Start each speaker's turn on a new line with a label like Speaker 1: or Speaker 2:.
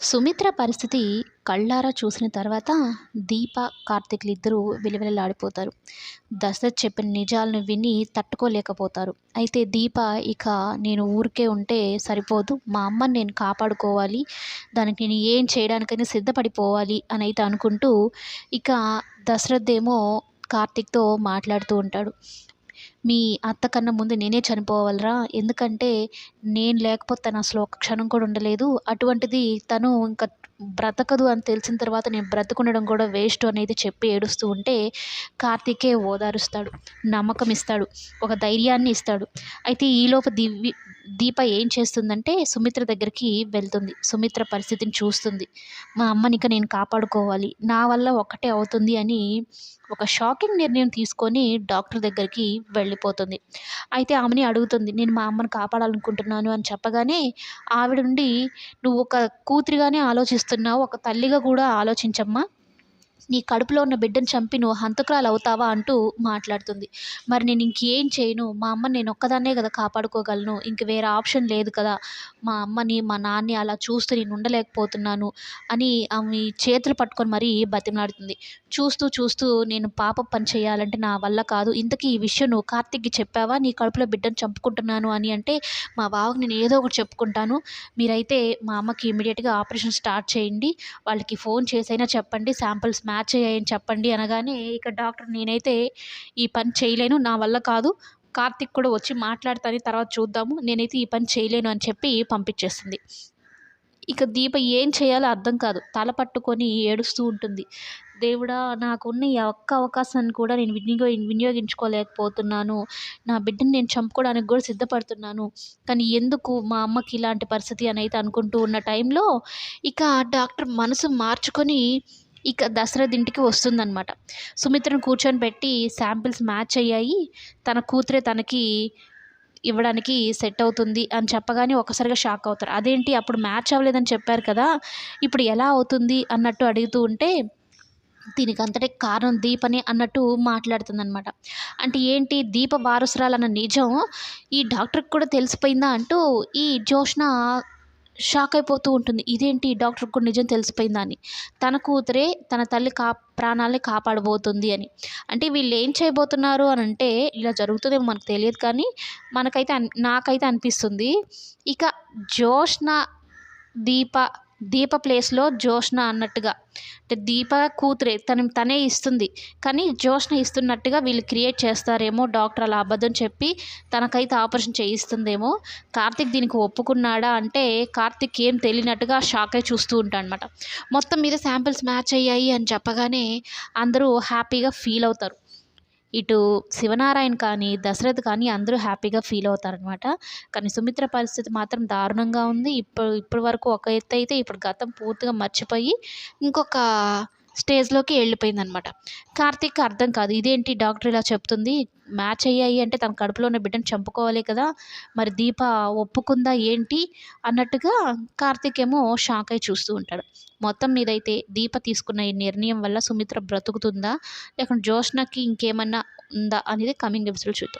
Speaker 1: సుమిత్ర పరిస్థితి కళ్ళారా చూసిన తర్వాత దీప కార్తిక్లు ఇద్దరూ విలువలలాడిపోతారు. దశరథ్ చెప్పిన నిజాలను విని తట్టుకోలేకపోతారు. అయితే దీప ఇక నేను ఊరికే ఉంటే సరిపోదు. మా అమ్మని నేను కాపాడుకోవాలి. దానికి నేను ఏం చేయడానికైనా సిద్ధపడిపోవాలి అని అయితే అనుకుంటూ ఇక దశరథ్ ఏమో కార్తీక్తో మాట్లాడుతూ ఉంటాడు. మీ అత్త కన్నా ముందు నేనే చనిపోవాలరా? ఎందుకంటే నేను లేకపోతే తను అసలు ఒక క్షణం కూడా ఉండలేదు. అటువంటిది తను ఇంకా బ్రతకదు అని తెలిసిన తర్వాత నేను బ్రతుకుండడం కూడా వేస్ట్ అనేది చెప్పి ఏడుస్తూ ఉంటే కార్తీకే ఓదారుస్తాడు నమ్మకం ఇస్తాడు ఒక ధైర్యాన్ని ఇస్తాడు. అయితే ఈలోపు దివ్య దీప ఏం చేస్తుందంటే సుమిత్ర దగ్గరికి వెళ్తుంది. సుమిత్ర పరిస్థితిని చూస్తుంది. మా అమ్మని ఇక నేను కాపాడుకోవాలి. నా వల్ల ఒక్కటే అవుతుంది అని ఒక షాకింగ్ నిర్ణయం తీసుకొని డాక్టర్ దగ్గరికి వెళ్ళిపోతుంది. అయితే ఆమెని అడుగుతుంది నేను మా అమ్మని కాపాడాలనుకుంటున్నాను అని చెప్పగానే ఆవిడ నుండి నువ్వు ఒక కూతురిగానే ఆలోచిస్తున్నావు ఒక తల్లిగా కూడా ఆలోచించమ్మా. నీ కడుపులో ఉన్న బిడ్డను చంపి నువ్వు హంతకురాలు అవుతావా అంటూ మాట్లాడుతుంది. మరి నేను ఇంకేం చేయను? మా అమ్మని నేను ఒక్కదాన్నే కదా కాపాడుకోగలను. ఇంక వేరే ఆప్షన్ లేదు కదా. మా అమ్మని మా నాన్నని అలా చూస్తూ నేను ఉండలేకపోతున్నాను అని ఆమె చేతులు పట్టుకొని మరీ బతిమలాడుతుంది. చూస్తూ చూస్తూ నేను పాప పని చేయాలంటే నా వల్ల కాదు. ఇంతకీ ఈ విషయం నువ్వు కార్తిక్కి చెప్పావా? నీ కడుపులో బిడ్డను చంపుకుంటున్నాను అని అంటే మా బావకు నేను ఏదో ఒకటి చెప్పుకుంటాను. మీరైతే మా అమ్మకి ఇమీడియట్గా ఆపరేషన్ స్టార్ట్ చేయండి. వాళ్ళకి ఫోన్ చేసైనా చెప్పండి. శాంపిల్స్ మ్యాచ్ అయ్యాయని చెప్పండి అనగానే ఇక డాక్టర్ నేనైతే ఈ పని చేయలేను నా వల్ల కాదు. కార్తిక్ కూడా వచ్చి మాట్లాడతాను తర్వాత చూద్దాము. నేనైతే ఈ పని చేయలేను అని చెప్పి పంపించేస్తుంది ఇక దీప ఏం చేయాలో అర్థం కాదు. తల పట్టుకొని ఏడుస్తూ ఉంటుంది. దేవుడా నాకున్న ఈ ఒక్క అవకాశాన్ని కూడా నేను వినియో వినియోగించుకోలేకపోతున్నాను. నా బిడ్డని నేను చంపుకోవడానికి కూడా సిద్ధపడుతున్నాను. కానీ ఎందుకు మా అమ్మకి ఇలాంటి పరిస్థితి అని అయితే అనుకుంటూ ఉన్న టైంలో ఇక డాక్టర్ మనసు మార్చుకొని ఇక దశరథ్ ఇంటికి వస్తుందన్నమాట. సుమిత్రను కూర్చొని పెట్టి శాంపిల్స్ మ్యాచ్ అయ్యాయి. తన కూతురే తనకి ఇవ్వడానికి సెట్ అవుతుంది అని చెప్పగానే ఒకసారిగా షాక్ అవుతారు. అదేంటి అప్పుడు మ్యాచ్ అవ్వలేదని చెప్పారు కదా ఇప్పుడు ఎలా అవుతుంది అన్నట్టు అడుగుతూ ఉంటే దీనికి అంతటే కారణం దీపని అన్నట్టు మాట్లాడుతుందనమాట అంటే ఏంటి దీప వారసురాలన్న నిజం? ఈ డాక్టర్కి కూడా తెలిసిపోయిందా అంటూ ఈ జోష్న షాక్ అయిపోతూ ఉంటుంది. ఇదేంటి? డాక్టర్ కూడా నిజం తెలిసిపోయిందా అని. తన కూతురే తన తల్లి కా ప్రాణాలని కాపాడబోతుంది అని. అంటే వీళ్ళు ఏం చేయబోతున్నారు అని అంటే ఇలా జరుగుతుందేమో మనకు తెలియదు కానీ మనకైతే నాకైతే అనిపిస్తుంది. ఇక జోష్న దీప దీప ప్లేస్లో జోష్న అన్నట్టుగా. అంటే దీప కూతురే తను తనే ఇస్తుంది. కానీ జోష్న ఇస్తున్నట్టుగా వీళ్ళు క్రియేట్ చేస్తారేమో డాక్టర్ అలా అబద్ధం చెప్పి తనకైతే ఆపరేషన్ చేయిస్తుందేమో. కార్తిక్ దీనికి ఒప్పుకున్నాడా అంటే కార్తిక్ ఏం తెలియనట్టుగా షాక్ అయి చూస్తూ ఉంటాడు అనమాట మొత్తం మీద శాంపిల్స్ మ్యాచ్ అయ్యాయి అని చెప్పగానే అందరూ హ్యాపీగా ఫీల్ అవుతారు. ఇటు శివనారాయణ కానీ దశరథ్ కానీ అందరూ హ్యాపీగా ఫీల్ అవుతారనమాట కానీ సుమిత్ర పరిస్థితి మాత్రం దారుణంగా ఉంది. ఇప్పుడు ఇప్పటి వరకు ఒక ఎత్తు అయితే ఇప్పుడు గతం పూర్తిగా మర్చిపోయి ఇంకొక స్టేజ్లోకి వెళ్ళిపోయింది అనమాట కార్తీక్ అర్థం కాదు. ఇదేంటి డాక్టర్ ఇలా చెప్తుంది? మ్యాచ్ అయ్యాయి అంటే తన కడుపులో ఉన్న బిడ్డను చంపుకోవాలి కదా? మరి దీప ఒప్పుకుందా ఏంటి? అన్నట్టుగా కార్తీక్ ఏమో షాక్ అయి చూస్తూ ఉంటాడు. మొత్తం మీదైతే దీప తీసుకున్న ఈ నిర్ణయం వల్ల సుమిత్ర బ్రతుకుతుందా? లేకుంటే జోష్నకి ఇంకేమన్నా ఉందా? అనేది కమింగ్ ఎపిసోడ్ చూద్దాం.